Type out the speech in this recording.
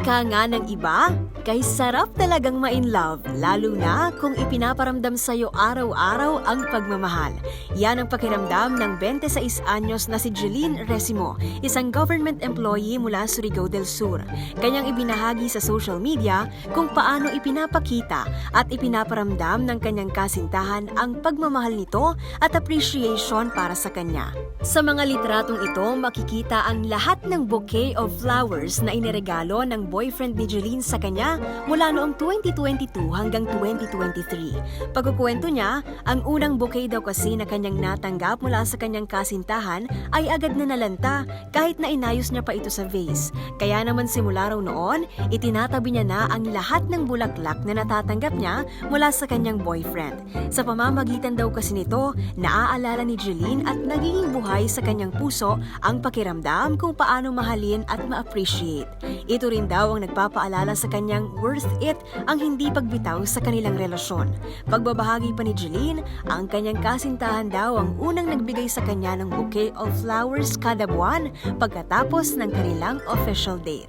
Ika nga ng iba, kay sarap talagang ma-in love, lalo na kung ipinaparamdam sa'yo araw-araw ang pagmamahal. Yan ang pakiramdam ng 26 anyos na si Jeline Resimo, isang government employee mula Surigao del Sur. Kanyang ibinahagi sa social media kung paano ipinapakita at ipinaparamdam ng kanyang kasintahan ang pagmamahal nito at appreciation para sa kanya. Sa mga litratong ito, makikita ang lahat ng bouquet of flowers na iniregalo ng boyfriend ni Jeline sa kanya mula noong 2022 hanggang 2023. Pagkukwento niya, ang unang bouquet daw kasi na kanyang natanggap mula sa kanyang kasintahan ay agad na nalanta kahit na inayos niya pa ito sa vase. Kaya naman simula raw noon, itinatabi niya na ang lahat ng bulaklak na natatanggap niya mula sa kanyang boyfriend. Sa pamamagitan daw kasi nito, naaalala ni Jeline at nagiging buhay sa kanyang puso ang pakiramdam kung paano mahalin at ma-appreciate. Ito rin daw daw ang nagpapaalala sa kanyang worth it ang hindi pagbitaw sa kanilang relasyon. Pagbabahagi pa ni Jeline, ang kanyang kasintahan daw ang unang nagbigay sa kanya ng bouquet of flowers kada buwan pagkatapos ng kanilang official date.